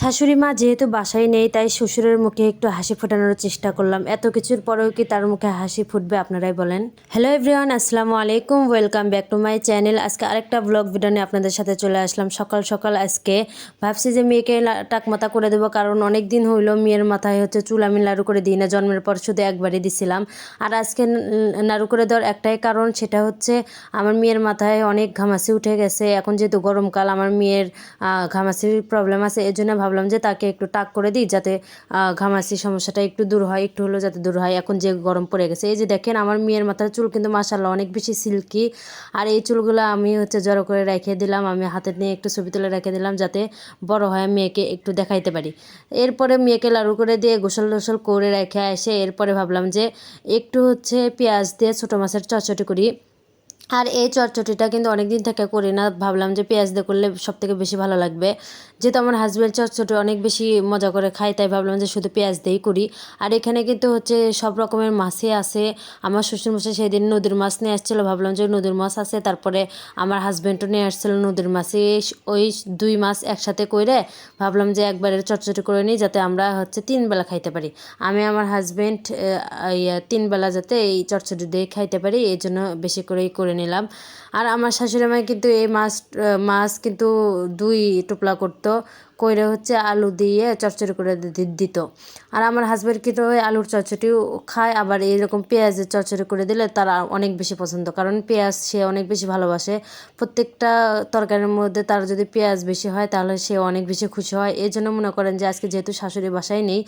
শাশুড়ি মা যেহেতু বাসায় নেই, তাই শ্বশুরের মুখে একটু হাসি ফোটানোর চেষ্টা করলাম। এত কিছুর পরেও কি তার মুখে হাসি ফুটবে, আপনারাই বলেন। হ্যালো এভরিওয়ান আসসালামু আলাইকুম welcome back to my channel আজকে আরেকটা ব্লগ ভিডিও নিয়ে আপনাদের সাথে চলে আসলাম। সকাল সকাল আজকে ভাবছি যে মেয়েকে লা- টাকমাতা করে দেবো, কারণ অনেক দিন হইল মেয়ের মাথায় হচ্ছে চুল আমি নাড়ু করে দিই না, জন্মের পর শুধু একবারই দিছিলাম। আর আজকে নাড়ু করে দেওয়ার একটাই কারণ, সেটা হচ্ছে আমার মেয়ের মাথায় অনেক ঘামাসি উঠে গেছে। এখন যেহেতু গরমকাল, আমার মেয়ের ঘামাসির প্রবলেম আছে এর জন্য ভাবলাম যে তাকে একটু টাক করে দিই যাতে আহ, ঘামাসির সমস্যাটা একটু দূর হয় একটু হলেও যাতে দূর হয়। এখন যে গরম পড়ে গেছে এই যে দেখেন আমার মেয়ের মাথার চুল কিন্তু মাসাল্লাহ অনেক বেশি সিল্কি। আর এই চুলগুলো আমি হচ্ছে জড়ো করে রেখে দিলাম আমি হাতে নিয়ে একটু ছবি তুলে রেখে দিলাম যাতে বড় হয় মেয়েকে একটু দেখাইতে পারি। এরপরে মেয়েকে লাড়ু করে দিয়ে গোসল টোসল করে রেখে এসে এরপরে ভাবলাম যে একটু হচ্ছে পেঁয়াজ দিয়ে ছোটো মাছের চচড়ি করি। আর এই চটচটিটা কিন্তু অনেক দিন থেকে করি না ভাবলাম যে পেঁয়াজ দিয়ে করলে সব থেকে বেশি ভালো লাগবে। যেহেতু আমার হাজব্যান্ড চটচটি অনেক বেশি মজা করে খায়, তাই ভাবলাম যে শুধু পেঁয়াজ দিয়েই করি। আর এখানে কিন্তু হচ্ছে সব রকমের মাছই আছে। আমার শ্বশুরমশাই সেদিন নদীর মাছ নিয়ে আসছিল, ভাবলাম যে নদীর মাছ আছে, তারপরে আমার হাজব্যান্ডও নিয়ে আসছিল নদীর মাছই ওই দুই মাছ একসাথে করে ভাবলাম যে একবারে চটচটি করে নিই, যাতে আমরা হচ্ছে তিন বেলা খাইতে পারি। আমি আমার হাজব্যান্ড তিন বেলা যাতে এই চটচটি দিয়ে খাইতে পারি, এই জন্য বেশি করেই করে নিলাম। আর আমার শাশুড়ি মাই কিন্তু এই মাছ মাছ কিন্তু দুই টুপলা করতো। কইরে হচ্ছে আলু দিয়ে চচ্চড়ি করে দিত। আর আমার হাজব্যান্ড কিন্তু ওই আলুর চচ্চড়িও খায়, আবার এইরকম পেঁয়াজের চচ্চড়ি করে দিলে তারা অনেক বেশি পছন্দ। কারণ পেঁয়াজ সে অনেক বেশি ভালোবাসে। প্রত্যেকটা তরকারির মধ্যে তার যদি পেঁয়াজ বেশি হয়, তাহলে সে অনেক বেশি খুশি হয়। এই জন্য মনে করেন যে আজকে যেহেতু শাশুড়ি বাসায় নেই,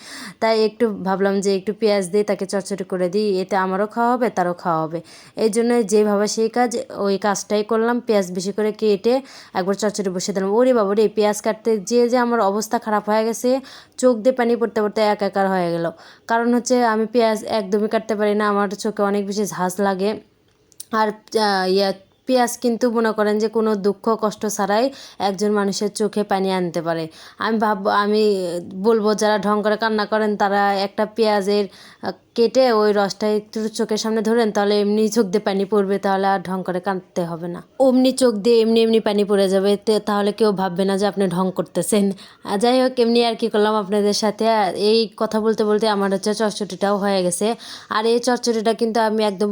তাই একটু ভাবলাম যে একটু পেঁয়াজ দিয়ে তাকে চচ্চড়ি করে দিই। এতে আমারও খাওয়া হবে, তারও খাওয়া হবে। এই জন্য যেভাবে সেই কাজ, ওই কাজটাই করলাম, পেঁয়াজ বেশি করে কেটে একবার চচ্চড়ি বসে দিলাম। ওরে বাবা রে পেঁয়াজ কাটতে যে যে আমার অবস্থা খারাপ হয়ে গেছে, চোখ দিয়ে পানি পড়তে পড়তে একাকার হয়ে গেল। কারণ হচ্ছে আমি পেঁয়াজ একদমই কাটতে পারি না, আমার চোখে অনেক বেশি ঝাঁজ লাগে। আর ইয়া পেঁয়াজ কিন্তু মনে করেন যে কোনো দুঃখ, কষ্ট ছাড়াই একজন মানুষের চোখে পানি আনতে পারে। আমি ভাব আমি বলব, যারা ঢং করে কান্না করেন, তারা একটা পেঁয়াজের কেটে ওই রসটা একটু চোখের সামনে ধরেন, তাহলে এমনি চোখ দিয়ে পানি পড়বে, তাহলে আর ঢং করে কাঁদতে হবে না। অমনি চোখ দিয়ে এমনি এমনি পানি পড়ে যাবে তাহলে কেউ ভাববে না যে আপনি ঢং করতেছেন। যাই হোক, এমনি আর কি করলাম আপনাদের সাথে। এই কথা বলতে বলতে আমার হচ্ছে চচ্চড়িটাও হয়ে গেছে। আর এই চচ্চড়িটা কিন্তু আমি একদম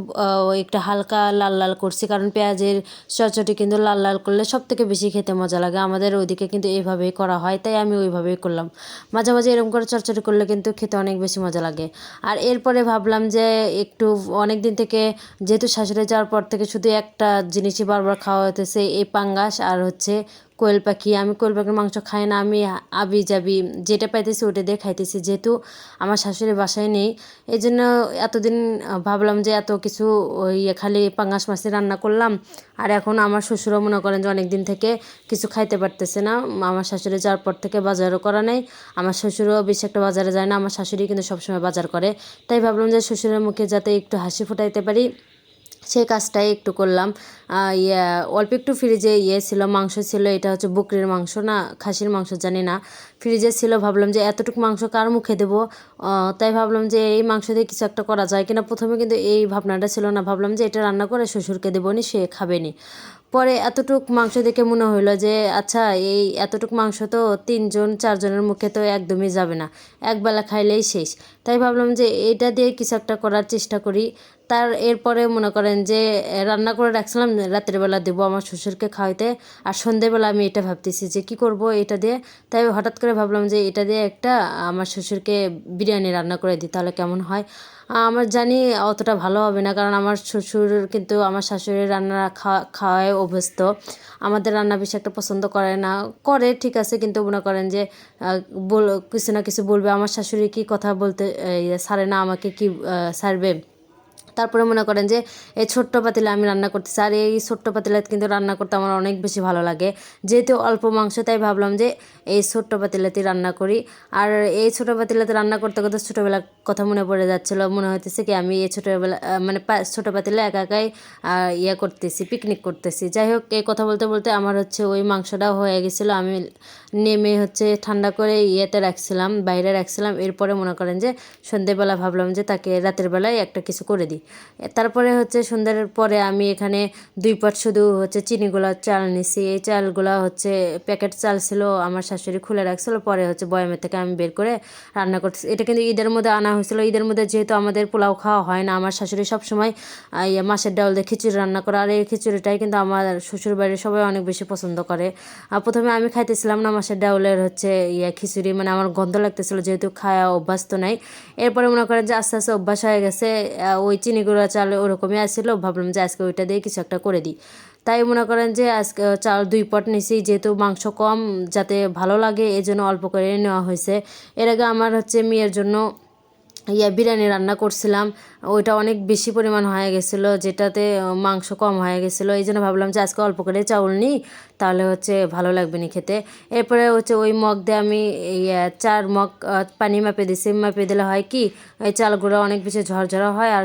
একটু হালকা লাল লাল করছি, কারণ পেঁয়াজের চচটি কিন্তু লাল লাল করলে সব থেকে বেশি খেতে মজা লাগে। আমাদের ওইদিকে কিন্তু এইভাবেই করা হয়, তাই আমি ওইভাবেই করলাম। মাঝে মাঝে এরকম করে চচটি করলে কিন্তু খেতে অনেক বেশি মজা লাগে। আর এরপরে ভাবলাম যে একটু অনেক দিন থেকে যেহেতু শাশুড়ি যাওয়ার পর থেকে শুধু একটা জিনিসই বারবার খাওয়া হতেছে এই পাঙ্গাস আর হচ্ছে কোয়েল পাখি, আমি কোয়েল পাখির মাংস খাই না, আমি আবি যাবি যেটা পাইতেছি ওটা দিয়ে খাইতেছি। যেহেতু আমার শাশুড়ি বাসায় নেই এই জন্য এতদিন ভাবলাম যে এত কিছু ওই খালি পাঙ্গাস মাছের রান্না করলাম। আর এখন আমার শ্বশুরও মনে করেন যে অনেক দিন থেকে কিছু খাইতে পারতেছে না। আমার শাশুড়ি যাওয়ার পর থেকে বাজারও করা নেই। আমার শ্বশুরও বেশি একটা বাজারে যায় না, আমার শাশুড়ি কিন্তু সবসময় বাজার করে। তাই ভাবলাম যে শ্বশুরের মুখে যাতে একটু হাসি ফুটাইতে পারি। সেই কাজটাই একটু করলাম। ইয়ে অল্প একটু ফ্রিজে ইয়ে ছিল, মাংস ছিল, এটা হচ্ছে বকরির মাংস না, খাসির মাংস, জানি না। ফ্রিজে ছিল, ভাবলাম যে এতটুকু মাংস কার মুখে দেব? তাই ভাবলাম যে এই মাংস দিয়ে কিছু একটা করা যায় কিনা। প্রথমে কিন্তু এই ভাবনাটা ছিল না, ভাবলাম যে এটা রান্না করে শ্বশুরকে দেবো নি সে খাবে নি পরে এতটুক মাংস দেখে মনে হইল যে আচ্ছা এই এতটুক মাংস তো তিনজন, চারজনের মুখে তো একদমই যাবে না। একবেলা খাইলেই শেষ। তাই ভাবলাম যে এটা দিয়ে কিছু একটা করার চেষ্টা করি। তার এরপরে মনে করেন যে, রান্না করে রাখছিলাম, রাতের বেলা দেবো আমার শ্বশুরকে খাওয়াইতে। আর সন্ধেবেলা আমি এটা ভাবতেছি যে, কি করব এটা দিয়ে? তাই হঠাৎ করে ভাবলাম যে, এটা দিয়ে একটা আমার শ্বশুরকে বিরিয়ানি রান্না করে দিই, তাহলে কেমন হয়? আমার জানি অতটা ভালো হবে না, কারণ আমার শ্বশুর কিন্তু আমার শাশুড়ির রান্না খাওয়া খাওয়ায় অভ্যস্ত। আমাদের রান্না বেশি একটা পছন্দ করে না। করে, ঠিক আছে, কিন্তু মনে করেন যে বল, কিছু না কিছু বলবে। আমার শাশুড়ি কি কথা বলতে সারে না আমাকে কি ছাড়বে তারপরে মনে করেন যে এই ছোট্ট পাতিলে আমি রান্না করতেছি। আর এই ছোট্ট পাতিলে কিন্তু রান্না করতে আমার অনেক বেশি ভালো লাগে। যেহেতু অল্প মাংস, তাই ভাবলাম যে, এই ছোট্ট পাতিলাতে রান্না করি। আর এই ছোটো পাতিলাতে রান্না করতে করতে ছোটোবেলার কথা মনে পড়ে যাচ্ছিল। মনে হইতেছে কি, আমি এই ছোটোবেলা মানে ছোটো পাতিলে একা একাই ইয়ে করতেছি পিকনিক করতেছি। যাই হোক, এই কথা বলতে বলতে আমার হচ্ছে ওই মাংসটাও হয়ে গেছিল। আমি নেমে হচ্ছে ঠান্ডা করে ইয়েতে রাখছিলাম, বাইরে রাখছিলাম। এরপরে মনে করেন যে, সন্ধেবেলা ভাবলাম যে, তাকে রাতের বেলায় একটা কিছু করে দিই। তারপরে হচ্ছে সন্ধ্যার পরে আমি এখানে দুই পাট শুধু হচ্ছে চিনিগুলা চাল নিছি। এই চালগুলা হচ্ছে প্যাকেট চাল ছিল, আমার শাশুড়ি খুলে রাখছিল, পরে হচ্ছে বয়ামের থেকে আমি বের করে রান্না করতেছি। এটা কিন্তু ঈদের মধ্যে আনা হয়েছিল। ঈদের মধ্যে যেহেতু আমাদের পোলাও খাওয়া হয় না, আমার শাশুড়ি সবসময় ইয়ে মাছের ডাল দিয়ে খিচুড়ি রান্না করে। আর এই খিচুড়িটাই কিন্তু আমার শ্বশুর বাড়ির সবাই অনেক বেশি পছন্দ করে। আর প্রথমে আমি খাইতেছিলাম না মাছের ডাউলের হচ্ছে ইয়ে খিচুড়ি মানে আমার গন্ধ লাগতেছিল, যেহেতু খাওয়া অভ্যাস তো নাই। এরপরে মনে করেন যে আস্তে আস্তে অভ্যাস হয়ে গেছে ওই চিনি গুঁড়া চাল ওরকমই আসছিল, ভাবলাম যে আজকে ওইটা দিয়ে কিছু একটা করে দিই। তাই মনে করেন যে আজকে চাল দুই পট নিছি, যেহেতু মাংস কম, যাতে ভালো লাগে এই জন্য অল্প করে নেওয়া হয়েছে। এর আগে আমার হচ্ছে মেয়ের জন্য ইয়া বিরিয়ানি রান্না করছিলাম, ওইটা অনেক বেশি পরিমাণ হয়ে গেছিল, যেটাতে মাংস কম হয়ে গেছিল এই জন্য ভাবলাম যে আজকে অল্প করে চাউল নিই। তাহলে হচ্ছে ভালো লাগবে না খেতে। এরপরে হচ্ছে ওই মগ দিয়ে আমি ইয়া চার মগ পানি মাপে দিছি মাপে দিলে হয় কি, এই চালগুলো অনেক বেশি ঝরঝরা হয় আর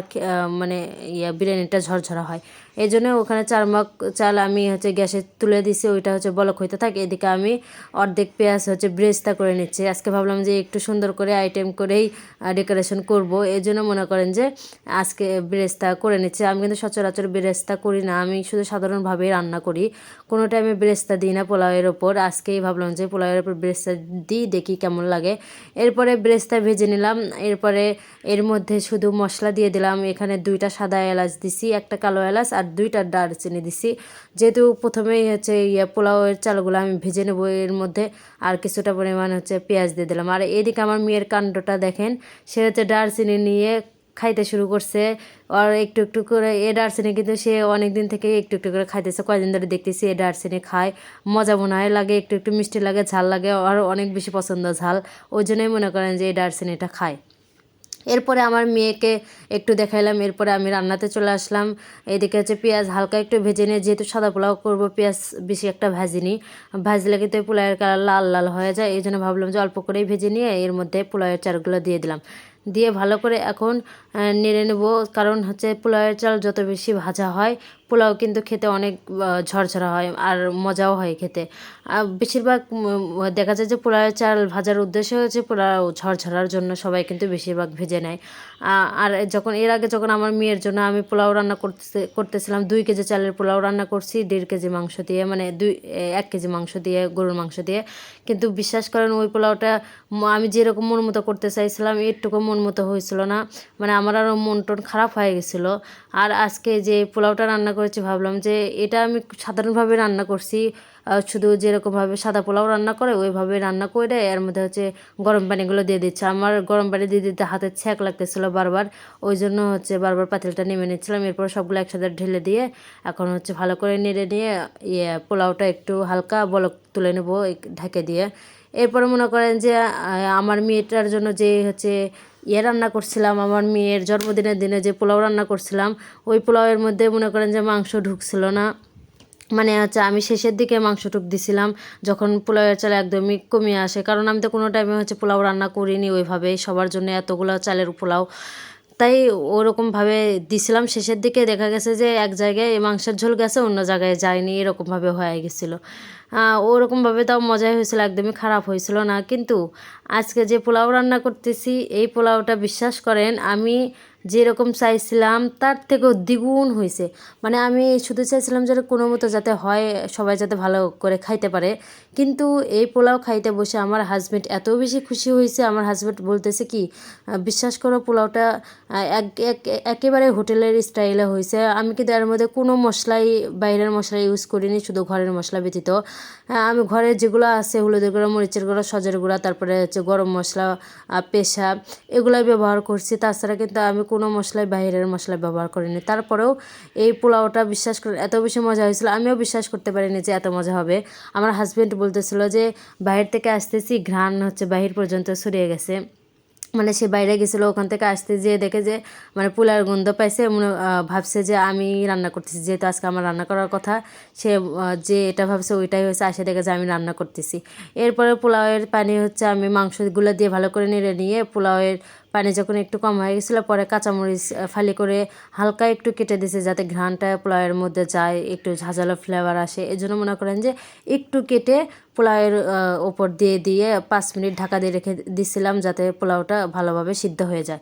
মানে ইয়া বিরিয়ানিটা ঝরঝরা হয়। এই জন্য ওখানে চার মগ চাল আমি হচ্ছে গ্যাসে তুলে দিছি, ওইটা হচ্ছে বলক হইতে থাকে। এদিকে আমি অর্ধেক পেঁয়াজ হচ্ছে ব্রেস্তা করে নিচ্ছি। আজকে ভাবলাম যে একটু সুন্দর করে আইটেম করেই ডেকোরেশন করব। এই জন্য মনে করেন যে আজকে ব্রেস্তা করে নিচ্ছি। আমি কিন্তু সচরাচর ব্রেস্তা করি না, আমি শুধু সাধারণভাবেই রান্না করি। কোনো টাইমে ব্রেস্তা দিই না পোলাওয়ের ওপর। আজকেই ভাবলাম যে পোলাওয়ের ওপর ব্রেস্তা দিই, দেখি কেমন লাগে। এরপরে ব্রেস্তা ভেজে নিলাম। এরপরে এর মধ্যে শুধু মশলা দিয়ে দিলাম। এখানে দুইটা সাদা এলাচ দিছি, একটা কালো এলাচ আর দুইটা দারচিনি দিছি। যেহেতু প্রথমেই হচ্ছে ইয়ে পোলাওয়ের চালগুলো আমি ভেজে নেব, এর মধ্যে আর কিছুটা পরিমাণ হচ্ছে পেঁয়াজ দিয়ে দিলাম। আর এদিকে আমার মেয়ের কাণ্ডটা দেখেন, সে হচ্ছে দারচিনি নিয়ে খাইতে শুরু করছে। আর একটু একটু করে এ দারচিনি কিন্তু সে অনেক দিন থেকে একটু একটু করে খাইতেছে। কয়দিন ধরে দেখতেছি এ দারচিনি খায়। মজা মনে হয়, লাগে, একটু একটু মিষ্টি লাগে, ঝাল লাগে, আর অনেক বেশি পছন্দ ঝাল। ওই জন্যই মনে করেন যে এই দারচিনিটা খায়। এরপরে আমার মেয়েকে একটু দেখাইলাম। এরপরে আমি রান্নাতে চলে আসলাম। এদিকে হচ্ছে পেঁয়াজ হালকা একটু ভেজে নিয়ে, যেহেতু সাদা পোলাও করব, পেঁয়াজ বেশি একটা ভাজিনি ভাজলে কিন্তু পোলাওয়ের কালার লাল লাল হয়ে যায়। এই জন্য ভাবলাম যে অল্প করেই ভেজে নিয়ে এর মধ্যে পোলাওয়ের চারগুলো দিয়ে দিলাম। দিয়ে ভালো করে এখন নেড়ে নেব। কারণ হচ্ছে পোলাওয়ের চাল যত বেশি ভাজা হয় পোলাও কিন্তু খেতে অনেক ঝরঝরা হয় আর মজাও হয় খেতে। বেশিরভাগ দেখা যায় যে পোলাওয়ের চাল ভাজার উদ্দেশ্য হচ্ছে পোলাও ঝরঝরার জন্য সবাই কিন্তু বেশিরভাগ ভেজে নেয়। আর যখন, এর আগে যখন আমার মেয়ের জন্য আমি পোলাও রান্না করতে করতেছিলাম, দুই কেজি চালের পোলাও রান্না করছি, দেড় কেজি মাংস দিয়ে মানে দুই এক কেজি মাংস দিয়ে, গরুর মাংস দিয়ে। কিন্তু বিশ্বাস করেন ওই পোলাওটা আমি যেরকম মন মতো করতে চাইছিলাম, এরটুকু মন মতো হয়েছিল না। মানে আমার আরও মন টন খারাপ হয়ে গেছিল। আর আজকে যে পোলাওটা রান্না করেছি, ভাবলাম যে এটা আমি সাধারণভাবে রান্না করছি। শুধু যেরকমভাবে সাদা পোলাও রান্না করে, ওইভাবে রান্না করে এর মধ্যে হচ্ছে গরম পানিগুলো দিয়ে দিচ্ছে। আমার গরম পানি দিয়ে দিতে হাতে ছ্যাঁক লাগতেছিল বারবার, ওই জন্য হচ্ছে বারবার পাতিলটা নেমে নিচ্ছিলাম। এরপর সবগুলো একসাথে ঢেলে দিয়ে এখন হচ্ছে ভালো করে নেড়ে নিয়ে ইয়ে পোলাওটা একটু হালকা বলক তুলে নেব ঢেকে দিয়ে। এরপরে মনে করেন যে আমার মেয়েটার জন্য যে হচ্ছে ইয়ে রান্না করছিলাম, আমার মেয়ের জন্মদিনের দিনে যে পোলাও রান্না করছিলাম, ওই পোলাওয়ের মধ্যে মনে করেন যে মাংস ঢুকছিল না। মানে হচ্ছে আমি শেষের দিকে মাংস মাংসটুক দিছিলাম, যখন পোলাওয়ের চাল একদমই কমিয়ে আসে। কারণ আমি তো কোনো টাইমে হচ্ছে পোলাও রান্না করিনি ওইভাবে সবার জন্য এতগুলো চালের পোলাও। তাই ওরকমভাবে দিছিলাম। শেষের দিকে দেখা গেছে যে এক জায়গায় মাংসের ঝোল গেছে, অন্য জায়গায় যায়নি, এরকমভাবে হয়ে গেছিল। ওরকমভাবে তাও মজাই হয়েছিল, একদমই খারাপ হয়েছিল না। কিন্তু আজকে যে পোলাও রান্না করতেছি, এই পোলাওটা বিশ্বাস করেন, আমি যেরকম চাইছিলাম, তার থেকেও দ্বিগুণ হয়েছে। মানে আমি শুধু চাইছিলাম যে কোনো মতো যাতে হয়, সবাই যাতে ভালো করে খাইতে পারে। কিন্তু এই পোলাও খাইতে বসে আমার হাজব্যান্ড এত বেশি খুশি হয়েছে, আমার হাজব্যান্ড বলতেছে কি বিশ্বাস করো পোলাওটা এক, এক- একেবারে হোটেলের স্টাইলে হয়েছে। আমি কিন্তু এর মধ্যে কোনো মশলাই, বাইরের মশলা ইউজ করিনি, শুধু ঘরের মশলা ব্যতীত। আমি ঘরে যেগুলো আছে, হলুদের গুঁড়া, মরিচের গুঁড়া, সজের গুঁড়া, তারপরে হচ্ছে গরম মশলা পেশা এগুলাই ব্যবহার করছি। তাছাড়া কিন্তু আমি কোনো মশলাই, বাইরের মশলা ব্যবহার করিনি। তারপরেও এই পোলাওটা, বিশ্বাস করে, এত বেশি মজা হয়েছিল, আমিও বিশ্বাস করতে পারিনি যে এত মজা হবে। আমার হাজব্যান্ড বলতেছিল যে বাইরে থেকে আসতেছি, ঘ্রাণ হচ্ছে, বাহির পর্যন্ত ছড়িয়ে গেছে। মানে সে বাইরে গেছিল, ওখান থেকে আসতে যেয়ে দেখে যে মানে পোলার গন্ধ পাইছে, মনে ভাবছে যে আমি রান্না করতেছি, যেহেতু আজকে আমার রান্না করার কথা, সে যে এটা ভাবছে ওইটাই হয়েছে, আসে দেখে যে আমি রান্না করতেছি। এরপরে পোলাওয়ের পানি হচ্ছে, আমি মাংসগুলো দিয়ে ভালো করে নেড়ে নিয়ে পোলাওয়ের পানি যখন একটু কম হয়ে গেছিল, পরে কাঁচামরিচ ফালি করে হালকা একটু কেটে দিয়েছে যাতে ঘ্রাণটা পোলাওয়ের মধ্যে যায়, একটু ঝাঁঝালো ফ্লেভার আসে। এই জন্য মনে করেন যে একটু কেটে পোলাওয়ের ওপর দিয়ে দিয়ে পাঁচ মিনিট ঢাকা দিয়ে রেখে দিছিলাম যাতে পোলাওটা ভালোভাবে সিদ্ধ হয়ে যায়।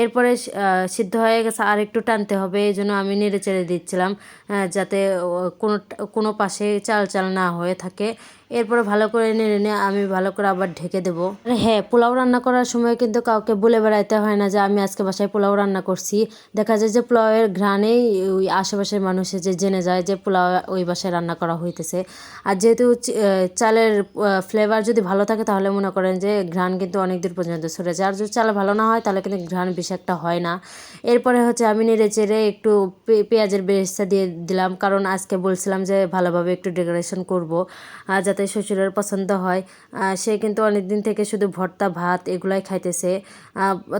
এরপরে সিদ্ধ হয়ে গেছে আর একটু টানতে হবে, এই জন্য আমি নেড়ে চেড়ে দিচ্ছিলাম যাতে কোনো কোনো পাশে চাল চাল না হয়ে থাকে। এরপরে ভালো করে নেড়ে নিয়ে আমি ভালো করে আবার ঢেকে দেবো। হ্যাঁ পোলাও রান্না করার সময় কিন্তু কাউকে বলে বেড়াইতে হয় না যে, আমি আজকে বাসায় পোলাও রান্না করছি। দেখা যায় যে, পোলাওয়ের ঘ্রাণেই ওই আশেপাশের মানুষে যে জেনে যায় যে, পোলাও ওই বাসায় রান্না করা হইতেছে। আর যেহেতু চালের ফ্লেভার যদি ভালো থাকে, তাহলে মনে করেন যে, ঘ্রাণ কিন্তু অনেক দূর পর্যন্ত ছড়ে যায়। আর যদি চাল ভালো না হয়, তাহলে কিন্তু ঘ্রাণ বেশি একটা হয় না। এরপরে হচ্ছে আমি নেড়ে চেড়ে একটু পেঁয়াজের বেরেস্তা দিয়ে দিলাম। কারণ আজকে বলছিলাম যে ভালোভাবে একটু ডেকোরেশন করব যাতে শ্বশুরের পছন্দ হয়। সে কিন্তু অনেক দিন থেকে শুধু ভর্তা, ভাত এগুলাই খাইতেছে।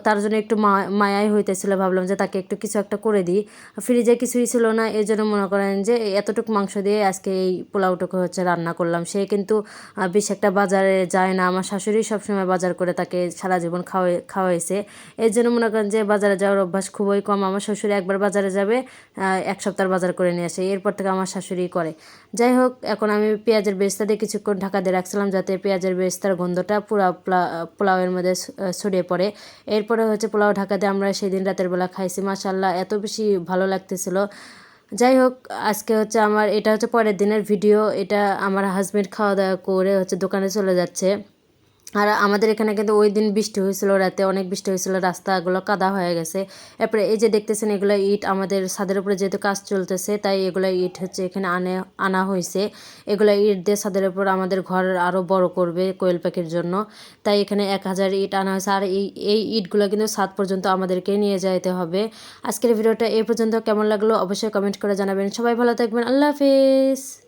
তার জন্য একটু মায়াই হইতেছিল। ভাবলাম যে তাকে একটু কিছু একটা করে দিই। ফ্রিজে কিছুই ছিল না। এই জন্য মনে করেন যে এতটুকু মাংস দিয়ে আজকে এই পোলাওটুকু হচ্ছে রান্না করলাম। সে কিন্তু বেশ একটা বাজারে যায় না। আমার শাশুড়ি সবসময় বাজার করে তাকে সারা জীবন খাওয়াই, খাওয়াইছে। এর জন্য মনে যে বাজারে যাওয়ার অভ্যাস খুবই কম। আমার শ্বশুর একবার বাজারে যাবে এক সপ্তাহ বাজার করে নিয়ে আসে। এরপর থেকে আমার শাশুড়ি করে। যাই হোক, এখন আমি পেঁয়াজের বেস্তা দিয়ে কিছুক্ষণ ঢাকা দিয়ে রাখছিলাম যাতে পেঁয়াজের বেস্তার গন্ধটা পুরা পোলা- পোলাওয়ের মধ্যে ছড়িয়ে পড়ে। এরপরে হচ্ছে পোলাও ঢাকা দিয়ে আমরা সেদিন রাতের বেলা খাইছি। মাসাল্লাহ এত বেশি ভালো লাগতেছিল। যাই হোক, আজকে হচ্ছে আমার, এটা হচ্ছে পরের দিনের ভিডিও। এটা আমার হাজব্যান্ড খাওয়া দাওয়া করে হচ্ছে দোকানে চলে যাচ্ছে। আর আমাদের এখানে কিন্তু ওই দিন বৃষ্টি হয়েছিল, রাতে অনেক বৃষ্টি হয়েছিল, রাস্তাগুলো কাদা হয়ে গেছে। এরপরে এই যে দেখতেছেন এগুলো ইট, আমাদের ছাদের উপরে যেহেতু কাজ চলতেছে, তাই এগুলো ইট হচ্ছে এখানে আনে, আনা হয়েছে। এগুলো ইট দিয়ে ছাদের উপর আমাদের ঘর আরও বড় করবে কোয়েল পাখির জন্য। তাই এখানে এক হাজার ইট আনা হয়েছে, আর এই এই ইটগুলো কিন্তু ছাদ পর্যন্ত আমাদেরকে নিয়ে যাইতে হবে। আজকের ভিডিওটা এই পর্যন্ত, কেমন লাগল অবশ্যই কমেন্ট করে জানাবেন। সবাই ভালো থাকবেন, আল্লাহ হাফিজ।